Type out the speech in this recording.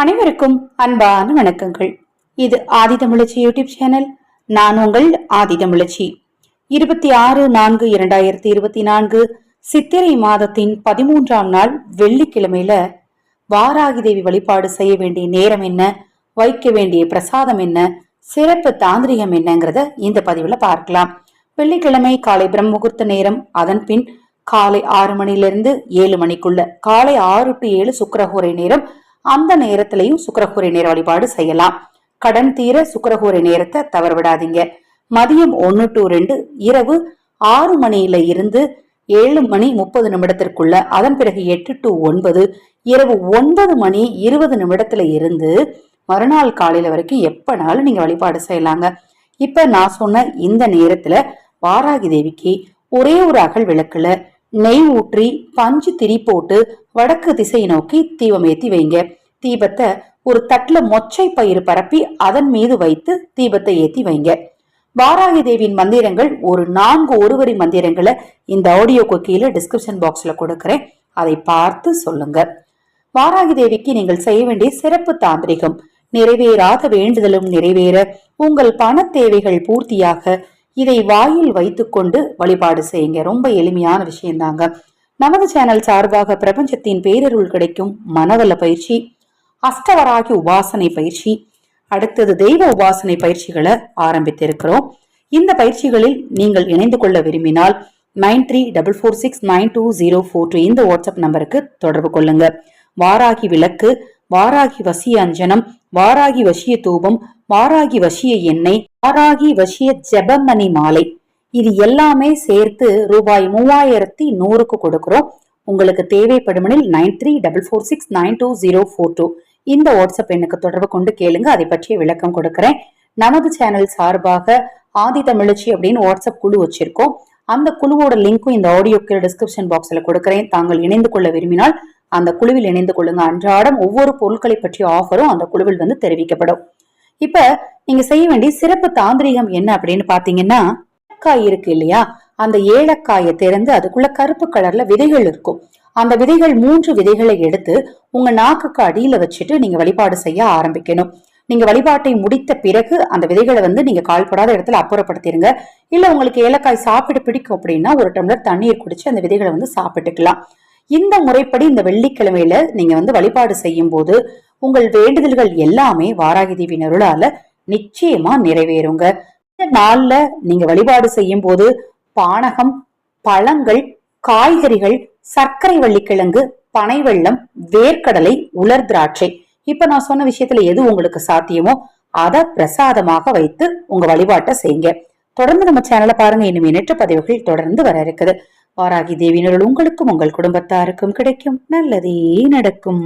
அனைவருக்கும் அன்பான வணக்கங்கள். இது ஆதிதமிழச்சி யூடியூப் சேனல். நான் உங்கள் ஆதிதமிழச்சி இருபத்தி ஆறு நான்கு இரண்டாயிரத்தி இருபத்தி நான்கு சித்திரை மாதத்தின் பதிமூன்றாம் நாள் வெள்ளிக்கிழமையில வாராகி தேவி வழிபாடு செய்ய வேண்டிய நேரம் என்ன? வைக்க வேண்டிய பிரசாதம் என்ன? சிறப்பு தாந்திரிகம் என்னங்கிறத இந்த பதிவுல பார்க்கலாம். வெள்ளிக்கிழமை காலை பிரம்ம நேரம். அதன் பின் காலை ஆறு மணிலிருந்து ஏழு மணிக்குள்ள காலை ஆறு டு ஏழு சுக்கரஹோரை நேரம் அந்த நேரத்திலையும் சுக்கரகூரை நேர வழிபாடு செய்யலாம். கடன் தீர சுக்கரகூரை நேரத்தை தவற விடாதீங்க மதியம் ஒன்னு டு ரெண்டு இரவு ஆறு மணியில இருந்து ஏழு மணி முப்பது நிமிடத்திற்குள்ள அதன் பிறகு எட்டு டு ஒன்பது இரவு ஒன்பது மணி இருபது நிமிடத்துல இருந்து மறுநாள் காலையில வரைக்கும் எப்பனாலும் நீங்க வழிபாடு செய்யலாங்க. இப்ப நான் சொன்ன இந்த நேரத்துல வாராகி தேவிக்கு ஒரே ஒரு அகல் விளக்குல நெய் ஊற்றி பஞ்சு திரி போட்டு வடக்கு திசையை நோக்கி தீபம் ஏத்தி வைங்க. தீபத்தை ஒரு தட்டுல மொச்சை பயிர் பரப்பி அதன் மீது வைத்து தீபத்தை ஏத்தி வைங்க. வாராகி தேவியின் மந்திரங்கள் ஒரு நான்கு ஒருவரி மந்திரங்களை இந்த ஆடியோக்கு கீழே டிஸ்கிரிப்ஷன் பாக்ஸ்ல கொடுக்கிறேன். அதை பார்த்து சொல்லுங்க. வாராகி தேவிக்கு நீங்கள் செய்ய வேண்டிய சிறப்பு தாந்திரிகம் நிறைவேறாத வேண்டுதலும் நிறைவேற உங்கள் பண தேவைகள் பூர்த்தியாக இதை வாயில் வைத்துக்கொண்டு வழிபாடு செய்யுங்க. ரொம்ப எளிமையான விஷயம்தாங்க நமது சேனல் சார்பாக பிரபஞ்சத்தின் பேரருள் கிடைக்கும் மனவல பயிற்சி அஷ்டவராகி உபாசனை பயிற்சி அடுத்தது தெய்வ உபாசனை பயிற்சிகளை ஆரம்பித்திருக்கிறோம். இந்த பயிற்சிகளில் நீங்கள் இணைந்து கொள்ள விரும்பினால் nine three double four six nine two zero four two இந்த வாட்ஸ்அப் நம்பருக்கு தொடர்பு கொள்ளுங்க. வாராகி விளக்கு வாராகி வசிய அஞ்சனம் வாராகி வசிய தூபம் வாராகி வசிய எண்ணெய் வாராகி வசிய ஜெபமணி மாலை. இது எல்லாமே சேர்த்து ரூபாய் மூவாயிரத்தி நூறுக்கு கொடுக்கிறோம். உங்களுக்கு தேவைப்படுமெனில் nine three double four six nine two zero four two. இந்த வாட்ஸ்அப் எண்ணுக்கு தொடர்பு கொண்டு கேளுங்க அதை பற்றிய விளக்கம் கொடுக்கிறேன். நமது சேனல் சார்பாக ஆதி தமிழச்சி அப்படின்னு வாட்ஸ்அப் குழு வச்சிருக்கோம். அந்த குழுவோட லிங்க்கும் இந்த ஆடியோக்கு டிஸ்கிரிப்ஷன் பாக்ஸ்ல கொடுக்கிறேன். தாங்கள் இணைந்து கொள்ள விரும்பினால் அந்த குழுவில் இணைந்து கொள்ளுங்க. அன்றாடம் ஒவ்வொரு பொருட்களை பற்றிய ஆஃபரும் அந்த குழுவில் வந்து தெரிவிக்கப்படும். இப்ப நீங்க செய்ய வேண்டிய சிறப்பு தாந்திரிகம் என்ன அப்படின்னு பாத்தீங்கன்னா ஏலக்காய் இருக்கு இல்லையா? அந்த ஏலக்காயை திறந்து அதுக்குள்ள கருப்பு கலர்ல விதைகள் இருக்கும். அந்த விதைகள் மூன்று விதைகளை எடுத்து உங்க நாக்குக்கு அடியில வச்சுட்டு நீங்க வழிபாடு செய்ய ஆரம்பிக்கணும். நீங்க வழிபாட்டை முடித்த பிறகு அந்த விதைகளை வந்து நீங்க கால்படாத இடத்துல அப்புறப்படுத்திடுங்க இல்ல உங்களுக்கு ஏலக்காய் சாப்பிட பிடிக்கும் அப்படின்னா ஒரு டம்ளர் தண்ணீர் குடிச்சு அந்த விதைகளை வந்து சாப்பிட்டுக்கலாம். இந்த முறைப்படி இந்த வெள்ளிக்கிழமையில நீங்க வந்து வழிபாடு செய்யும் போது உங்கள் வேண்டுதல்கள் எல்லாமே வாராகி தேவி அருளால நிச்சயமா நிறைவேறுங்க. இந்த நாள்ல நீங்க வழிபாடு செய்யும் போது பானகம் பழங்கள் காய்கறிகள் சர்க்கரை வள்ளிக்கிழங்கு பனை வெள்ளம் வேர்க்கடலை உலர் திராட்சை. இப்ப நான் சொன்ன விஷயத்துல எது உங்களுக்கு சாத்தியமோ அதை பிரசாதமாக வைத்து உங்க வழிபாட்டை செய்யுங்க. தொடர்ந்து நம்ம சேனலை பாருங்க. இன்னும் எண்ணற்ற பதிவுகள் தொடர்ந்து வர இருக்குது. வாராகி தேவியினர்கள் உங்களுக்கும் உங்கள் குடும்பத்தாருக்கும் கிடைக்கும் நல்லதே நடக்கும்.